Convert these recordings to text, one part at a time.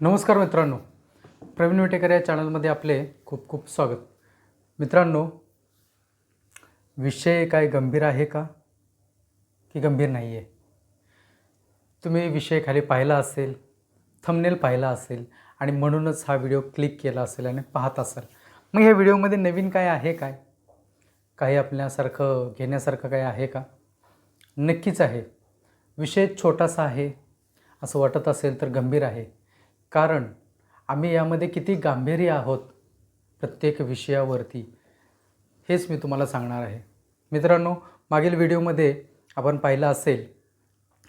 नमस्कार मित्रांनो. प्रवीण विटेकर या चॅनलमध्ये आपले खूप खूप स्वागत. मित्रांनो विषय काय गंभीर आहे का? की गंभीर नाही आहे? तुम्ही विषय खाली पाहिला असेल थंबनेल पाहिला असेल आणि म्हणूनच हा व्हिडिओ क्लिक केला असेल आणि पाहत असाल. मग ह्या व्हिडिओमध्ये नवीन काय आहे काय? काही आपल्यासारखं घेण्यासारखं काय आहे का? नक्कीच आहे. विषय छोटासा आहे. असं वाटत असेल तर गंभीर आहे. कारण आम्ही यामध्ये किती गांभीर्य आहोत प्रत्येक विषयावरती हेच मी तुम्हाला सांगणार आहे. मित्रांनो मागील व्हिडिओमध्ये आपण पाहिलं असेल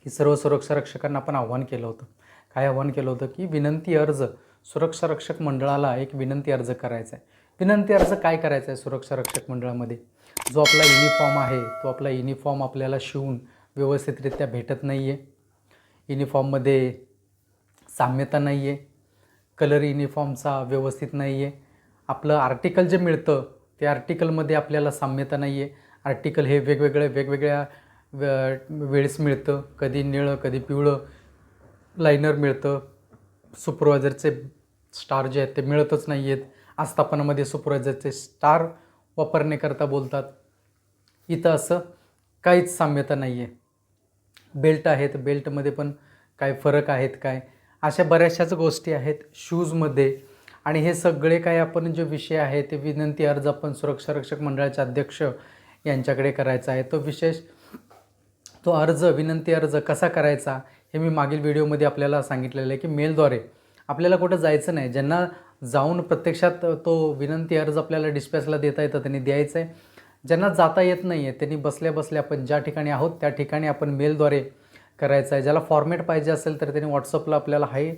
की सर्व सुरक्षा रक्षकांना आपण आव्हान केलं होतं. काय आव्हान केलं होतं? की विनंती अर्ज सुरक्षा रक्षक मंडळाला एक विनंती अर्ज करायचा आहे. विनंती अर्ज काय करायचा आहे सुरक्षा रक्षक मंडळामध्ये? जो आपला युनिफॉर्म आहे तो आपला युनिफॉर्म आपल्याला शिवून व्यवस्थितरित्या भेटत नाही आहे युनिफॉर्ममध्ये साम्यता नाही आहे कलर युनिफॉर्मचा व्यवस्थित नाही आहे आपलं आर्टिकल जे मिळतं ते आर्टिकलमध्ये आपल्याला साम्यता नाही आहे आर्टिकल हे वेगवेगळे वेगवेगळ्या वेळेस मिळतं. कधी निळं कधी पिवळं लायनर मिळतं. सुपरवायझरचे स्टार जे आहेत ते मिळतच नाही आहेत आस्थापनामध्ये सुपरवायझरचे स्टार वापरण्याकरता बोलतात. इथं असं काहीच साम्यता नाही आहे बेल्ट आहेत बेल्टमध्ये पण काय फरक आहेत काय? अशा बऱ्याचशाच गोष्टी आहेत शूजमध्ये. आणि हे सगळे काय आपण जे विषय आहे ते विनंती अर्ज आपण सुरक्षा रक्षक मंडळाचे अध्यक्ष यांच्याकडे करायचा आहे. तो विशेष तो अर्ज विनंती अर्ज कसा करायचा हे मी मागील व्हिडिओमध्ये आपल्याला सांगितलेलं आहे की मेलद्वारे आपल्याला कुठं जायचं नाही. ज्यांना जाऊन प्रत्यक्षात तो विनंती अर्ज आपल्याला डिस्पॅचला देता येतं त्यांनी द्यायचं आहे ज्यांना जाता येत नाही आहे त्यांनी बसल्या बसल्या आपण ज्या ठिकाणी आहोत त्या ठिकाणी आपण मेलद्वारे करायचं आहे. ज्याला फॉर्मॅट पाहिजे असेल तर त्यांनी व्हॉट्सअपला आपल्याला हाय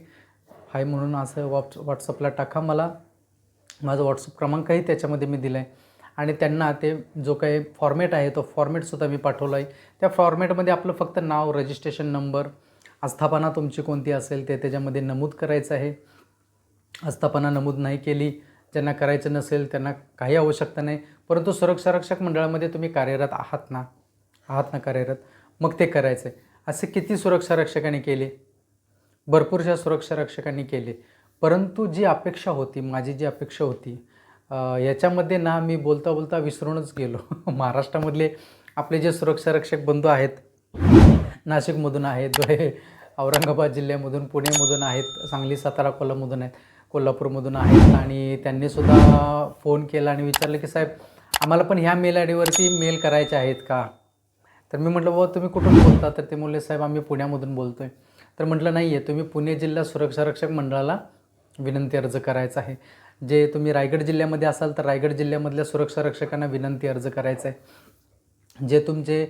हाय म्हणून असं व्हॉट्स व्हॉट्सअपला टाका मला. माझा व्हॉट्सअप क्रमांकही त्याच्यामध्ये मी दिला आहे आणि त्यांना ते जो काही फॉर्मॅट आहे तो फॉर्मॅटसुद्धा मी पाठवला आहे त्या फॉर्मॅटमध्ये आपलं फक्त नाव रजिस्ट्रेशन नंबर आस्थापना तुमची कोणती असेल ते त्याच्यामध्ये नमूद करायचं आहे. आस्थापना नमूद नाही केली ज्यांना करायचं नसेल त्यांना काही आवश्यकता नाही. परंतु सुरक्षा रक्षक मंडळामध्ये तुम्ही कार्यरत आहात ना? आहात ना कार्यरत? मग ते करायचं आहे असे किती सुरक्षा रक्षकांनी केले? भरपूरशा सुरक्षा रक्षकांनी केले. परंतु जी अपेक्षा होती माझी जी अपेक्षा होती याच्यामध्ये ना मी बोलता बोलता विसरूनच गेलो. महाराष्ट्रामधले आपले जे सुरक्षा रक्षक बंधू आहेत नाशिकमधून आहेत धुळे औरंगाबाद जिल्ह्यामधून पुणेमधून आहेत सांगली सातारा कोल्हामधून आहेत कोल्हापूरमधून आहेत आणि त्यांनीसुद्धा फोन केला आणि विचारलं की साहेब आम्हाला पण ह्या मेल आय डीवरती मेल करायचे आहेत का? तर मी म्हटलं बाबा तुम्ही कुठून बोलता? तर ते म्हणले साहेब आम्ही पुण्यामधून बोलतो आहे तर म्हटलं नाही आहे तुम्ही पुणे जिल्हा सुरक्षा रक्षक मंडळाला विनंती अर्ज करायचा आहे. जे तुम्ही रायगड जिल्ह्यामध्ये असाल तर रायगड जिल्ह्यामधल्या सुरक्षा रक्षकांना विनंती अर्ज करायचा आहे. जे तुमचे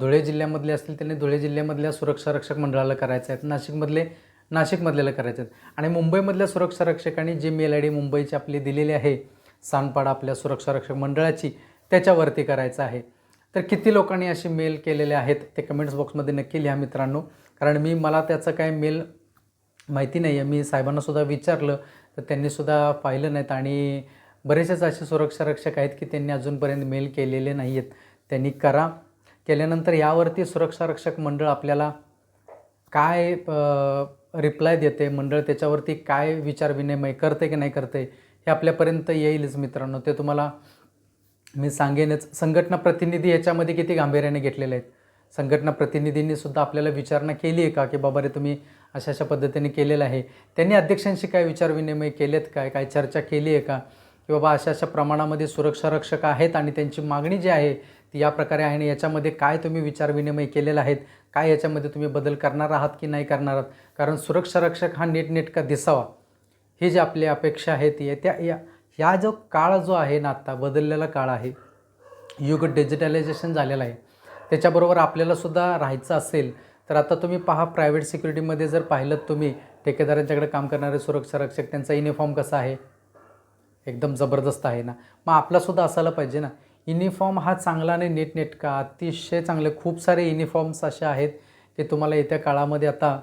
धुळे जिल्ह्यामधले असतील त्यांनी धुळे जिल्ह्यामधल्या सुरक्षा रक्षक मंडळाला करायचं आहेत. नाशिकमधले नाशिकमधल्याला करायचे आहेत. आणि मुंबईमधल्या सुरक्षा रक्षकांनी जी मेल आय डी मुंबईची आपली दिलेली आहे सांडपाडा आपल्या सुरक्षा रक्षक मंडळाची त्याच्यावरती करायचं आहे. तर किती लोकांनी असे मेल केलेले आहेत ते कमेंट्स बॉक्समध्ये नक्की लिहा मित्रांनो. कारण मी मला त्याचं काय मेल माहिती नाही आहे मी साहेबांनासुद्धा विचारलं तर त्यांनीसुद्धा पाहिलं नाहीत. आणि बरेचसेच असे सुरक्षा रक्षक आहेत की त्यांनी अजूनपर्यंत मेल केलेले नाही आहेत त्यांनी करा. केल्यानंतर यावरती सुरक्षा रक्षक मंडळ आपल्याला काय रिप्लाय देते? मंडळ त्याच्यावरती काय विचार विनिमय करते की नाही करते? हे आपल्यापर्यंत येईलच मित्रांनो. ते तुम्हाला मी सांगेनच संघटना प्रतिनिधी याच्यामध्ये किती गांभीर्याने घेतलेले आहेत. संघटना प्रतिनिधींनी सुद्धा आपल्याला विचारणा केली आहे का? की बाबा रे तुम्ही अशा अशा पद्धतीने केलेलं आहे. त्यांनी अध्यक्षांशी काय विचारविनिमय केलेत काय काय चर्चा केली आहे का? की बाबा अशा अशा प्रमाणामध्ये सुरक्षा रक्षक आहेत आणि त्यांची मागणी जी आहे ती या प्रकारे आहे आणि याच्यामध्ये काय तुम्ही विचारविनिमय केलेला आहेत काय याच्यामध्ये तुम्ही बदल करणार आहात की नाही करणार आहात? कारण सुरक्षा रक्षक हा नीटनेटका दिसावा. ही जी आपली अपेक्षा आहे ती आहे त्या या ह्या जो काळ जो आहे ना आत्ता बदललेला काळ आहे युग डिजिटलायझेशन झालेलं आहे त्याच्याबरोबर आपल्यालासुद्धा राहायचं असेल तर आता तुम्ही पहा प्रायव्हेट सिक्युरिटीमध्ये जर पाहिलं तुम्ही ठेकेदारांच्याकडे काम करणारे सुरक्षा रक्षक त्यांचा युनिफॉर्म कसा आहे? एकदम जबरदस्त आहे ना. मग आपलासुद्धा असायला पाहिजे ना. युनिफॉर्म हा चांगला आणि नीटनेटका अतिशय चांगले खूप सारे युनिफॉर्म्स असे आहेत की तुम्हाला येत्या काळामध्ये आता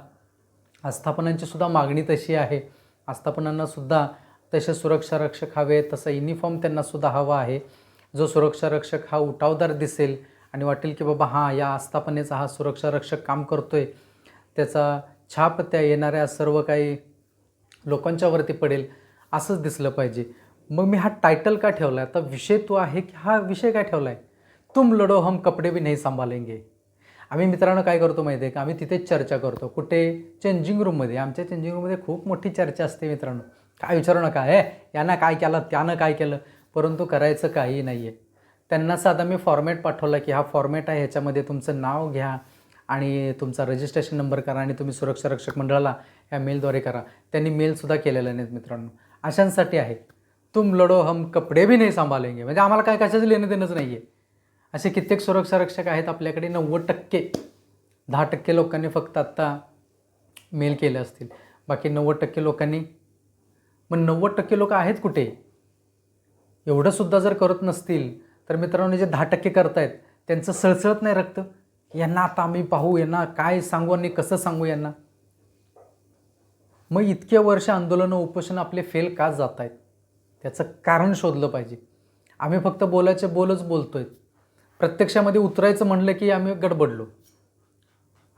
आस्थापनांची सुद्धा मागणी तशी आहे. आस्थापनांनासुद्धा तसे सुरक्षा रक्षक हवे तसा युनिफॉर्म त्यांनासुद्धा हवा आहे. जो सुरक्षा रक्षक हा उठावदार दिसेल आणि वाटेल की बाबा हां या आस्थापनेचा हा सुरक्षा रक्षक काम करतो आहे त्याचा छाप त्या येणाऱ्या सर्व काही लोकांच्यावरती पडेल असंच दिसलं पाहिजे. मग मी हा टायटल का ठेवला आहे आता विषय तो आहे की हा विषय काय ठेवला आहे तुम लढो हम कपडे भी नाही सांभाळेंगे आम्ही मित्रांनो काय करतो माहिती आहे का? आम्ही तिथेच चर्चा करतो. कुठे? चेंजिंग रूममध्ये आमच्या चेंजिंग रूममध्ये खूप मोठी चर्चा असते मित्रांनो. काय विचारू नका हे यानं काय केलं त्यानं काय केलं परंतु करायचं काही नाही आहे त्यांना साधा मी फॉर्मॅट पाठवला की हा फॉर्मॅट आहे ह्याच्यामध्ये तुमचं नाव घ्या आणि तुमचा रजिस्ट्रेशन नंबर करा आणि तुम्ही सुरक्षा रक्षक मंडळाला या मेलद्वारे करा. त्यांनी मेलसुद्धा केलेलं नाहीत मित्रांनो. अशांसाठी आहे. तुम लढो हम कपडे भी नाही सांभाळेंगे म्हणजे आम्हाला काय कशाचं लेणं देणंच नाही आहे असे कित्येक सुरक्षा रक्षक आहेत आपल्याकडे नव्वद टक्के दहा टक्के लोकांनी फक्त आत्ता मेल केले असतील. बाकी नव्वद टक्के लोकांनी मग नव्वद टक्के लोक आहेत कुठे? एवढंसुद्धा जर करत नसतील तर मित्रांनो जे दहा टक्के करतायत त्यांचं सळसळत नाही रक्त. यांना आता आम्ही पाहू यांना काय सांगू आणि कसं सांगू यांना? मग इतके वर्ष आंदोलनं उपोषण आपले फेल का जात आहेत त्याचं कारण शोधलं पाहिजे. आम्ही फक्त बोलायचे बोलच बोलतोय. प्रत्यक्षामध्ये उतरायचं म्हणलं की आम्ही गडबडलो.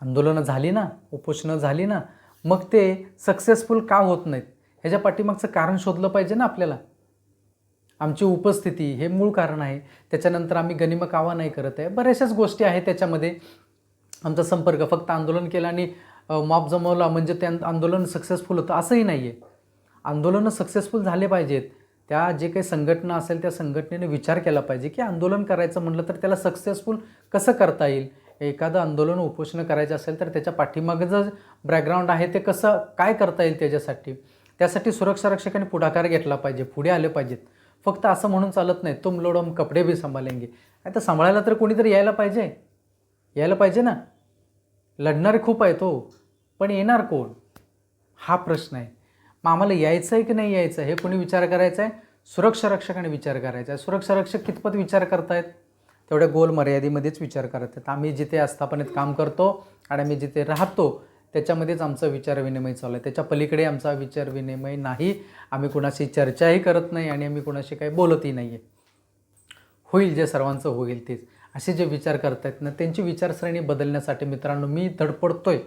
आंदोलनं झाली ना उपोषणं झाली ना मग ते सक्सेसफुल का होत नाहीत? ह्याच्या पाठीमागचं कारण शोधलं पाहिजे ना आपल्याला. आमची उपस्थिती हे मूळ कारण आहे. त्याच्यानंतर आम्ही गनिम कावा नाही करत आहे. बऱ्याचशाच गोष्टी आहेत त्याच्यामध्ये. आमचा संपर्क फक्त आंदोलन केलं आणि मॉप जमवला म्हणजे त्या आंदोलन सक्सेसफुल होतं असंही नाही आहे आंदोलनं सक्सेसफुल झाले पाहिजेत. त्या जे काही संघटना असेल त्या संघटनेने विचार केला पाहिजे की आंदोलन करायचं म्हटलं तर त्याला सक्सेसफुल कसं करता येईल? एखादं आंदोलन उपोषण करायचं असेल तर त्याच्या पाठीमागं जर बॅकग्राऊंड आहे ते कसं काय करता येईल त्याच्यासाठी? त्यासाठी सुरक्षा रक्षकांनी पुढाकार घेतला पाहिजे पुढे आले पाहिजेत. फक्त असं म्हणून चालत नाही तुम लोड कपडे बी सांभाळेंगे आता सांभाळायला तर कोणीतरी यायला पाहिजे? यायला पाहिजे ना? लढणारे खूप आहेत हो पण येणार कोण? हा प्रश्न आहे. मग आम्हाला यायचं आहे की नाही यायचं हे कोणी विचार करायचा आहे सुरक्षा रक्षकाने विचार करायचा आहे. सुरक्षा रक्षक कितपत विचार करतायत? तेवढ्या गोल मर्यादेमध्येच विचार करत आहेत आम्ही जिथे आस्थापनेत काम करतो आणि आम्ही जिथे राहतो त्याच्यामध्येच आमचा विचारविनिमय चालू आहे त्याच्या पलीकडे आमचा विचारविनिमय नाही. आम्ही कुणाशी चर्चाही करत नाही आणि आम्ही कुणाशी काही बोलतही नाही आहे होईल जे सर्वांचं होईल तेच. असे जे विचार करतायत ना त्यांची विचारसरणी बदलण्यासाठी मित्रांनो मी धडपडतोय.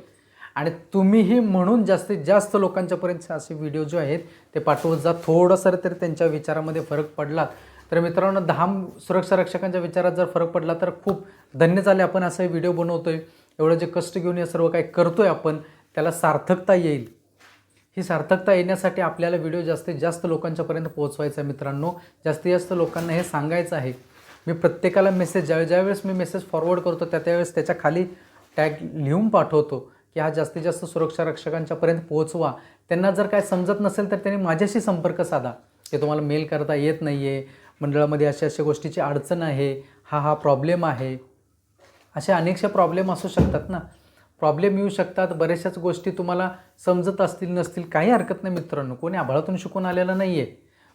आणि तुम्हीही म्हणून जास्तीत जास्त लोकांच्यापर्यंत असे व्हिडिओ जे आहेत ते पाठवत जा. थोडंसं तरी त्यांच्या विचारामध्ये फरक पडला तर मित्रांनो दहा सुरक्षा रक्षकांच्या विचारात जर फरक पडला तर खूप धन्य झाले आपण असा व्हिडिओ बनवतोय. एवढं जे कष्ट घेऊन हे सर्व काही करतोय आपण त्याला सार्थकता येईल. ही सार्थकता येण्यासाठी आपल्याला व्हिडिओ जास्तीत जास्त लोकांच्यापर्यंत पोहोचवायचा आहे मित्रांनो. जास्तीत जास्त लोकांना हे सांगायचं आहे. मी प्रत्येकाला मेसेज ज्या ज्यावेळेस मी मेसेज फॉरवर्ड करतो त्या त्यावेळेस त्याच्याखाली टॅग लिहून पाठवतो की हा जास्तीत जास्त सुरक्षा रक्षकांच्यापर्यंत पोहोचवा. त्यांना जर काय समजत नसेल तर त्यांनी माझ्याशी संपर्क साधा. की तुम्हाला मेल करता येत नाही आहे मंडळामध्ये अशा अशा गोष्टीची अडचण आहे. हा हा प्रॉब्लेम आहे. अशा अनेकशा प्रॉब्लेम असू शकतात ना. प्रॉब्लेम येऊ शकतात बऱ्याचशाच गोष्टी तुम्हाला समजत असतील नसतील काही हरकत नाही मित्रांनो. कोणी आभाळातून शिकून आलेलं नाही आहे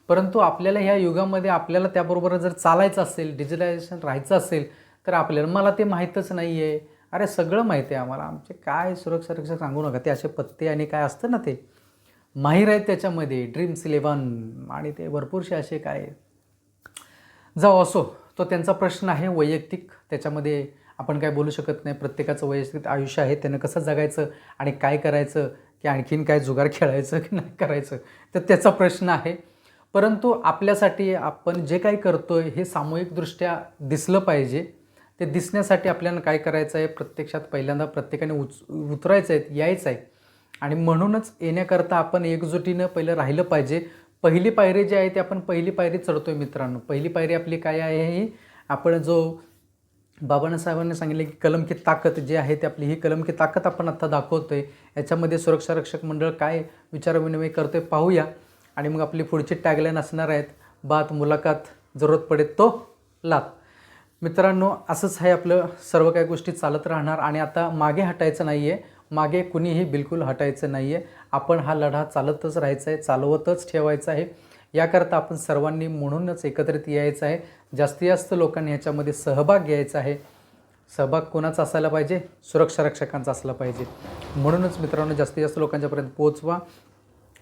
परंतु आपल्याला ह्या युगामध्ये आपल्याला त्याबरोबर जर चालायचं असेल डिजिटलायझेशन राहायचं असेल तर आपल्याला मला ते माहीतच नाही आहे अरे सगळं माहिती आहे आम्हाला. आमचे काय सुरक्षा रक्षक सांगू नका. ते असे पत्ते आणि काय असतं ना ते? माहीर आहेत त्याच्यामध्ये. ड्रीम्स इलेवन आणि ते भरपूरसे असे काय. जाऊ असो. तो त्यांचा प्रश्न आहे वैयक्तिक. त्याच्यामध्ये आपण काय बोलू शकत नाही. प्रत्येकाचं वैयक्तिक आयुष्य आहे त्यानं कसं जगायचं आणि काय करायचं की आणखीन काय जुगार खेळायचं की नाही करायचं तर त्याचा प्रश्न आहे. परंतु आपल्यासाठी आपण जे काही करतो आहे हे सामूहिकदृष्ट्या दिसलं पाहिजे. ते दिसण्यासाठी आपल्याला काय करायचं आहे? प्रत्यक्षात पहिल्यांदा प्रत्येकाने उच उतरायचं आहे यायचं आहे. आणि म्हणूनच येण्याकरता आपण एकजुटीनं पहिलं राहिलं पाहिजे. पहिली पायरी जी आहे ती आपण पहिली पायरी चढतो आहे मित्रांनो. पहिली पायरी आपली काय आहे ही? आपण जो बाबांना साहेबांनी सांगितले की कलम की ताकद जी आहे ती आपली ही कलम की ताकद आपण आत्ता दाखवतो आहे याच्यामध्ये सुरक्षा रक्षक मंडळ काय विचारविनिमय करतो आहे पाहूया. आणि मग आपली पुढची टॅगलाईन असणार आहेत बात मुलाखत जरूरत पडेल तो लाभ. मित्रांनो असंच आहे आपलं सर्व काही गोष्टी चालत राहणार. आणि आता मागे हटायचं नाही आहे मागे कुणीही बिलकुल हटायचं नाही आहे आपण हा लढा चालतच राहायचा आहे चालवतच ठेवायचा आहे. याकरता आपण सर्वांनी म्हणूनच एकत्रित यायचं आहे. जास्तीत जास्त लोकांनी ह्याच्यामध्ये सहभाग घ्यायचा आहे. सहभाग कोणाचा असायला पाहिजे? सुरक्षा रक्षकांचा असला पाहिजे. म्हणूनच मित्रांनो जास्तीत जास्त लोकांच्यापर्यंत पोहोचवा.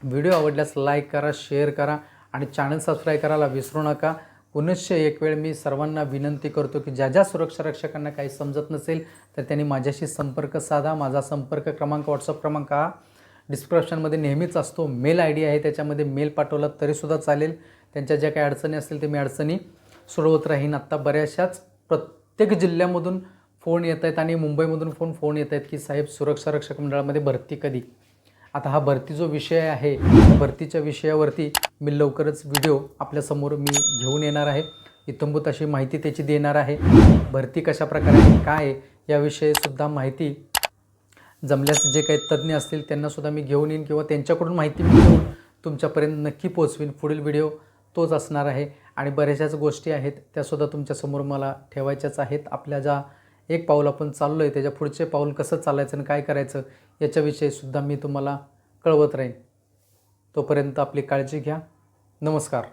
व्हिडिओ आवडल्यास लाईक करा शेअर करा आणि चॅनल सबस्क्राईब करायला विसरू नका. पुनश्च एक वेळ मी सर्वांना विनंती करतो की ज्या ज्या सुरक्षा रक्षकांना काही समजत नसेल तर त्यांनी माझ्याशी संपर्क साधा. माझा संपर्क क्रमांक व्हॉट्सअप क्रमांक हा डिस्क्रिप्शनमध्ये नेहमीच असतो मेल आय डी आहे त्याच्यामध्ये मेल पाठवला तरीसुद्धा चालेल. त्यांच्या ज्या काही अडचणी असतील ते मी अडचणी सोडवत राहीन. आत्ता बऱ्याचशाच प्रत्येक जिल्ह्यामधून फोन येत आहेत आणि मुंबईमधून फोन फोन येत आहेत की साहेब सुरक्षा रक्षक मंडळामध्ये भरती कधी? आता हा भरती जो विषय आहे भरतीच्या विषयावरती मी लवकरच व्हिडिओ आपल्यासमोर मी घेऊन येणार आहे. इतंभूत अशी माहिती त्याची देणार आहे. भरती कशा प्रकारे काय आहे याविषयी सुद्धा माहिती जमल्यास जे काही तज्ज्ञ असतील त्यांनासुद्धा मी घेऊन येईन किंवा त्यांच्याकडून माहिती मी घेऊन तुमच्यापर्यंत नक्की पोचवीन. पुढील व्हिडिओ तोच असणार आहे. आणि बऱ्याचशाच गोष्टी आहेत त्यासुद्धा तुमच्यासमोर मला ठेवायच्याच आहेत. आपल्या ज्या एक पाऊल आपण चाललो आहे त्याच्या पुढचे पाऊल कसं चालायचं आणि काय करायचं याच्याविषयीसुद्धा मी तुम्हाला कळवत राहीन. तोपर्यंत आपली काळजी घ्या. नमस्कार.